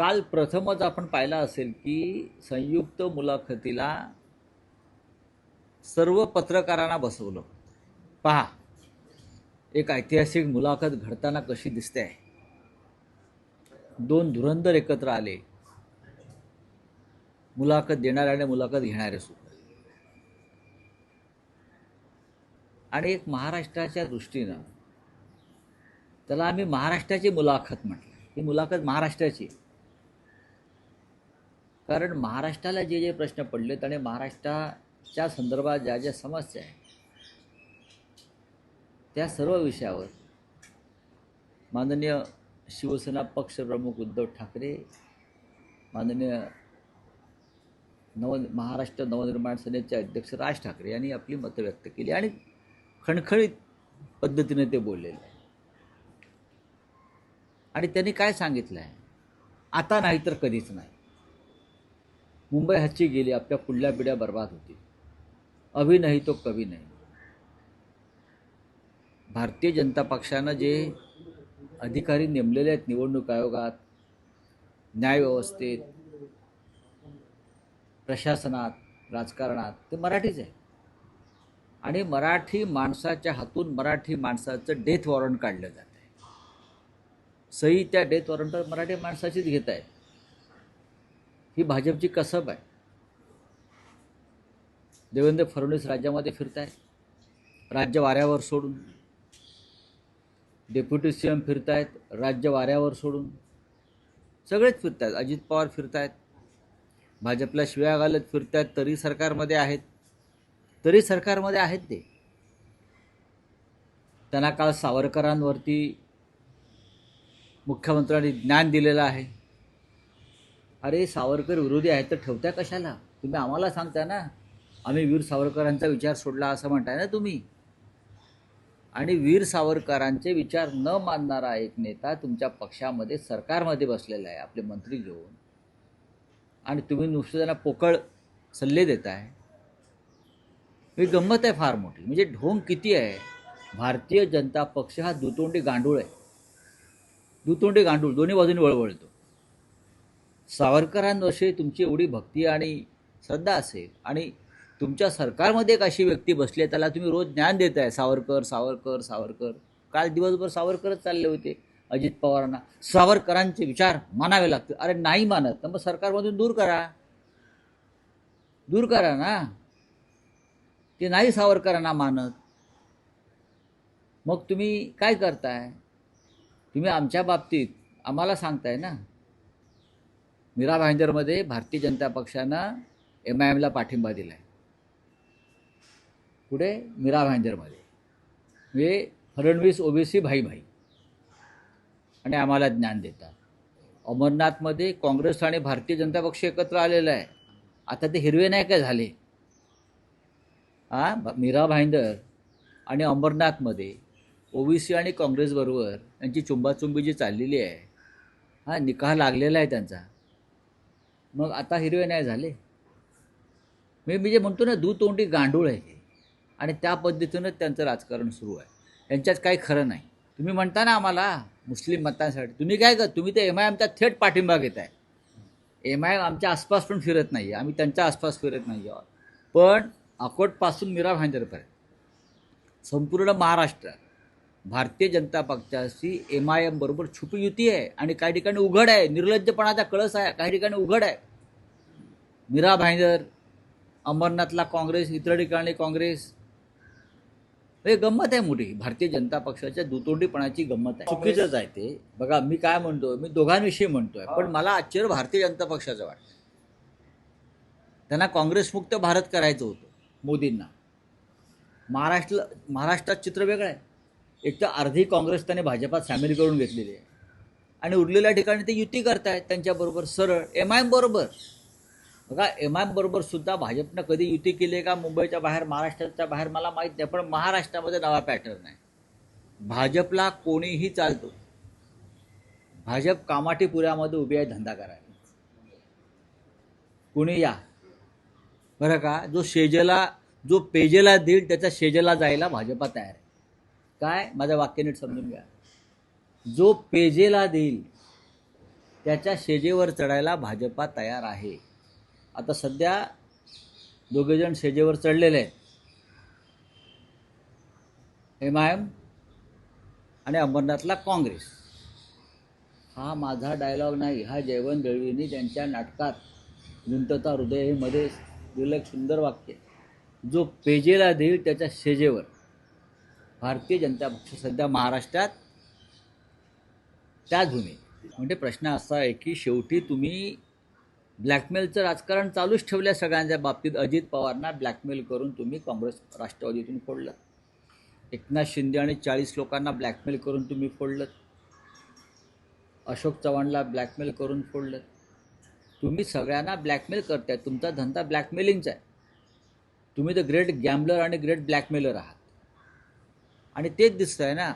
काल प्रथमच आपण पाहिलं असेल की संयुक्त मुलाखतीला सर्व पत्रकारांना बसवलं. पहा एक ऐतिहासिक मुलाखत घडताना कशी दिसते आहे. दोन धुरंधर एकत्र आले. मुलाखत देणारे आणि मुलाखत घेणारे सुद्धा. आणि एक महाराष्ट्राच्या दृष्टीनं त्याला आम्ही महाराष्ट्राची मुलाखत म्हटलं. ही मुलाखत महाराष्ट्राची आहे. कारण महाराष्ट्राला जे जे प्रश्न पडलेत आणि महाराष्ट्राच्या संदर्भात ज्या ज्या समस्या आहेत त्या सर्व विषयावर माननीय शिवसेना पक्षप्रमुख उद्धव ठाकरे माननीय नव महाराष्ट्र नवनिर्माण सेनेचे अध्यक्ष राज ठाकरे यांनी आपली मतं व्यक्त केली आणि खणखणीत पद्धतीने ते बोललेले आहे आणि त्यांनी काय सांगितलं आहे आता नाही तर कधीच नाही. मुंबई हच्ची गेली आपल्या पुढल्या पिढ्या बर्बाद होतील? अभि नाही तो कवी नाही. भारतीय जनता पक्षानं जे अधिकारी नेमलेले आहेत निवडणूक आयोगात न्यायव्यवस्थेत प्रशासनात राजकारणात ते मराठीच आहे. आणि मराठी माणसाच्या हातून मराठी माणसाचं डेथ वॉरंट काढलं जात आहे सही त्या डेथ वॉरंटवर मराठी माणसाचीच घेत आहेत. ही भाजपची कसब आहे. देवेंद्र फडणवीस राज्यामध्ये फिरत आहेत राज्य वाऱ्यावर सोडून. डेप्युटी सी एम फिरतायत राज्य वाऱ्यावर सोडून. सगळेच फिरतायत. अजित पवार फिरतायत. भाजपला शिव्या घालत फिरतायत तरी सरकारमध्ये आहेत. तरी सरकारमध्ये आहेत ते. त्यांना काल सावरकरांवरती मुख्यमंत्र्यांनी ज्ञान दिलेलं आहे. अरे सावरकर विरोधी आहेत तर ठेवत्या कशाला? तुम्ही आम्हाला सांगता ना आम्ही वीर सावरकरांचा विचार सोडला असं म्हणताय ना तुम्ही. आणि वीर सावरकरांचे विचार न मानणारा एक नेता तुमच्या पक्षामध्ये सरकारमध्ये बसलेला आहे आपले मंत्री घेऊन. आणि तुम्ही नुसतं त्यांना पोकळ सल्ले देताय. ही गंमत आहे फार मोठी. म्हणजे ढोंग किती आहे? भारतीय जनता पक्ष हा दुतोंडी गांडूळ आहे. दुतोंडी गांडूळ दोन्ही बाजूनी वळवळतो. सावरकरांविषयी तुमची एवढी भक्ती आणि श्रद्धा असेल आणि तुमच्या सरकारमध्ये एक अशी व्यक्ती बसली आहे त्याला तुम्ही रोज ज्ञान देत आहे सावरकर सावरकर सावरकर. काल दिवसभर सावरकरच चालले होते अजित पवारांना. सावरकरांचे विचार मानावे लागतील. अरे नाही मानत. तर मग सरकारमधून दूर करा. दूर करा ना. ते नाही सावरकरांना मानत. मग तुम्ही काय करताय? तुम्ही आमच्या बाबतीत आम्हाला सांगताय ना. मीरा भाईंदरमध्ये भारतीय जनता पक्षानं एम आय एमला पाठिंबा दिला आहे पुढे मीरा भाईंदरमध्ये म्हणजे फडणवीस ओबीसी भाई भाई आणि आम्हाला ज्ञान देतात. अमरनाथमध्ये काँग्रेस आणि भारतीय जनता पक्ष एकत्र आलेला आहे. आता ते हिरवे नाही काय झाले. हां मीरा भाईंदर आणि अमरनाथमध्ये ओबीसी आणि काँग्रेसबरोबर यांची चुंबाचुंबी जी चाललेली आहे हा निकाह लागलेला आहे त्यांचा. मग आता हिरवे नाही झाले. मी मी जे म्हणतो ना दुतोंडी गांडूळ आहे हे. आणि त्या पद्धतीनं त्यांचं राजकारण सुरू आहे. यांच्यात काही खरं नाही. तुम्ही म्हणता ना आम्हाला मुस्लिम मतांसाठी. तुम्ही काय कर तुम्ही ते एम आय आमचा थेट पाठिंबा घेत आहे. एम आय आमच्या आसपास पण फिरत नाही आम्ही त्यांच्या आसपास फिरत नाही आहोत. पण अकोटपासून मीरा भांजरपर्यंत संपूर्ण महाराष्ट्र भारतीय जनता पक्षाची एम आय एम बरोबर छुपी युती आहे आणि काही ठिकाणी उघड आहे. निर्लज्जपणाचा कळस आहे. काही ठिकाणी उघड आहे. मीरा भाईंदर अमरनाथला काँग्रेस इतर ठिकाणी काँग्रेस. हे गंमत आहे मोठी. भारतीय जनता पक्षाच्या दुतोंडीपणाची गंमत आहे. चुकीचंच आहे ते. बघा मी काय म्हणतोय? मी दोघांविषयी म्हणतोय. पण मला आश्चर्य भारतीय जनता पक्षाचं वाटतं. त्यांना काँग्रेसमुक्त भारत करायचं होतं मोदींना. महाराष्ट्र महाराष्ट्रात चित्र वेगळं आहे. एक तर अर्धी काँग्रेस त्याने भाजपात सामील करून घेतलेली आहे. आणि उरलेल्या ठिकाणी ते युती करतायत त्यांच्याबरोबर सरळ एम आय बरोबर. बघा एम आय एम बरोबर सुद्धा भाजपनं कधी युती केली आहे का? मुंबईच्या बाहेर महाराष्ट्राच्या बाहेर मला माहीत नाही पण महाराष्ट्रामध्ये नवा पॅटर्न आहे. भाजपला कोणीही चालतो. भाजप कामाठीपुऱ्यामध्ये उभी आहे धंदा करायला. कुणी या? बरं का? जो शेजेला जो पेजेला देईल त्याचा शेजेला जायला भाजपा तयार आहे. काय? माझं वाक्य नीट समजून घ्या. जो पेजेला देईल त्याच्या शेजेवर चढायला भाजपा तयार आहे. आता सध्या दोघेजण शेजेवर चढलेले आहेत. एम आय एम आणि अंबरनाथला काँग्रेस. हा माझा डायलॉग नाही हा जयवंत दळवींनी त्यांच्या नाटकात गुंतता हृदय हे मध्ये दिलं एक सुंदर वाक्य. जो पेजेला देईल त्याच्या शेजेवर. भारतीय जनता पक्ष सध्या महाराष्ट्रात त्या भूमीत. म्हणजे प्रश्न असा आहे की शेवटी तुम्ही ब्लॅकमेलचं राजकारण चालूच ठेवलं सगळ्यांच्या बाबतीत. अजित पवारना ब्लॅकमेल करून तुम्ही काँग्रेस राष्ट्रवादीतून फोडलं. एकनाथ शिंदे आणि चाळीस लोकांना ब्लॅकमेल करून तुम्ही फोडलं. अशोक चव्हाणला ब्लॅकमेल करून फोडलं. तुम्ही सगळ्यांना ब्लॅकमेल करताय. तुमचा धंदा ब्लॅकमेलिंगचा आहे. तुम्ही तर ग्रेट गॅम्बलर आणि ग्रेट ब्लॅकमेलर आहात. आणि तेच दिसतं आहे ना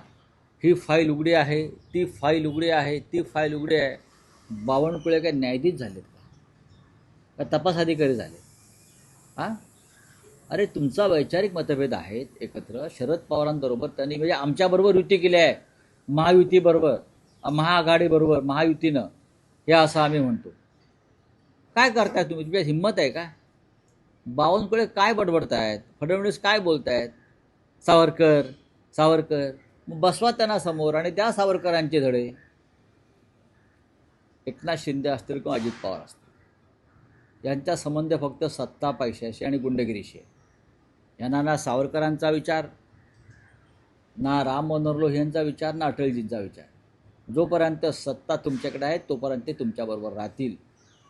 ही फाईल उघडी आहे ती फाईल उघडी आहे ती फाईल उघडी आहे. बावनकुळे काय न्यायाधीश झालेत का? का तपास अधिकारी झाले? हां? अरे तुमचा वैचारिक मतभेद आहेत एकत्र. शरद पवारांबरोबर त्यांनी म्हणजे आमच्याबरोबर युती केली आहे. महायुतीबरोबर महाआघाडीबरोबर महायुतीनं. हे असं आम्ही म्हणतो. काय करताय तुम्ही? तुमच्या हिंमत आहे का? बावनकुळे काय बडबडतायत? फडणवीस काय बोलतायत? सावरकर सावरकर. मग बसवा त्यांना समोर आणि त्या सावरकरांचे धडे. एकनाथ शिंदे असतील किंवा अजित पवार असतील. यांचा संबंध फक्त सत्ता पैशाशी आणि गुंडगिरीशी आहे. यांना ना सावरकरांचा विचार ना राम मनोहर लोहियांचा यांचा विचार ना अटलजींचा विचार. जोपर्यंत सत्ता तुमच्याकडे आहे तोपर्यंत ते तुमच्याबरोबर राहतील.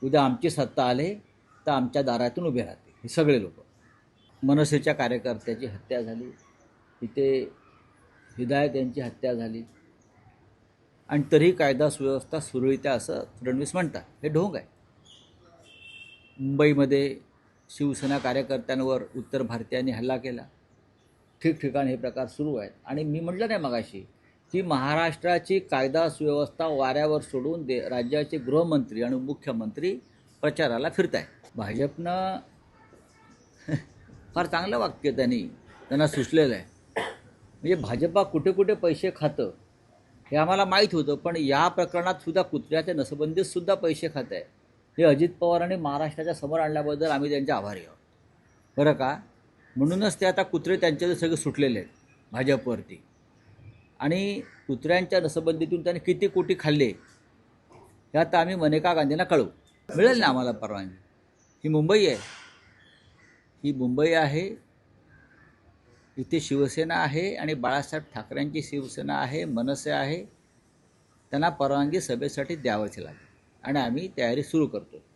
उद्या आमची सत्ता आले तर आमच्या दारातून उभे राहतील. हे सगळे लोक. मनसेच्या कार्यकर्त्याची हत्या झाली. तिथे हिदायत यांची हत्या झाली. आणि तरी कायदा सुव्यवस्था सुरळीत आहे असं फडणवीस म्हणतात. हे ढोंग आहे. मुंबईमध्ये शिवसेना कार्यकर्त्यांवर उत्तर भारतीयांनी हल्ला केला. ठिकठिकाणी हे प्रकार सुरू आहेत. आणि मी म्हटलं नाही मगाशी की महाराष्ट्राची कायदा सुव्यवस्था वाऱ्यावर सोडून दे राज्याचे गृहमंत्री आणि मुख्यमंत्री प्रचाराला फिरत आहे भाजपनं फार चांगलं वाक्य त्यांनी त्यांना सुचलेलं आहे. म्हणजे भाजपा कुठे कुठे पैसे खातं हे आम्हाला माहीत होतं पण या प्रकरणात सुद्धा कुत्र्याच्या नसबंदीत सुद्धा पैसे खात आहे. हे अजित पवारांनी महाराष्ट्राच्या समोर आणल्याबद्दल आम्ही त्यांचे आभारी आहोत. बरं का? म्हणूनच ते आता कुत्रे त्यांचे सगळे सुटलेले आहेत भाजपवरती. आणि कुत्र्यांच्या नसबंदीतून त्यांनी किती कोटी खाल्ले हे आता आम्ही मनेका गांधींना कळवू. मिळेल ना आम्हाला परवानगी? ही मुंबई आहे. ही मुंबई आहे इथे शिवसेना आहे आणि बाळासाहेब ठाकरेंची शिवसेना आहे मनसे आहे. त्यांना परवानगी सभेसाठी द्यावंच लागेल. आणि आम्ही तयारी सुरू करतो.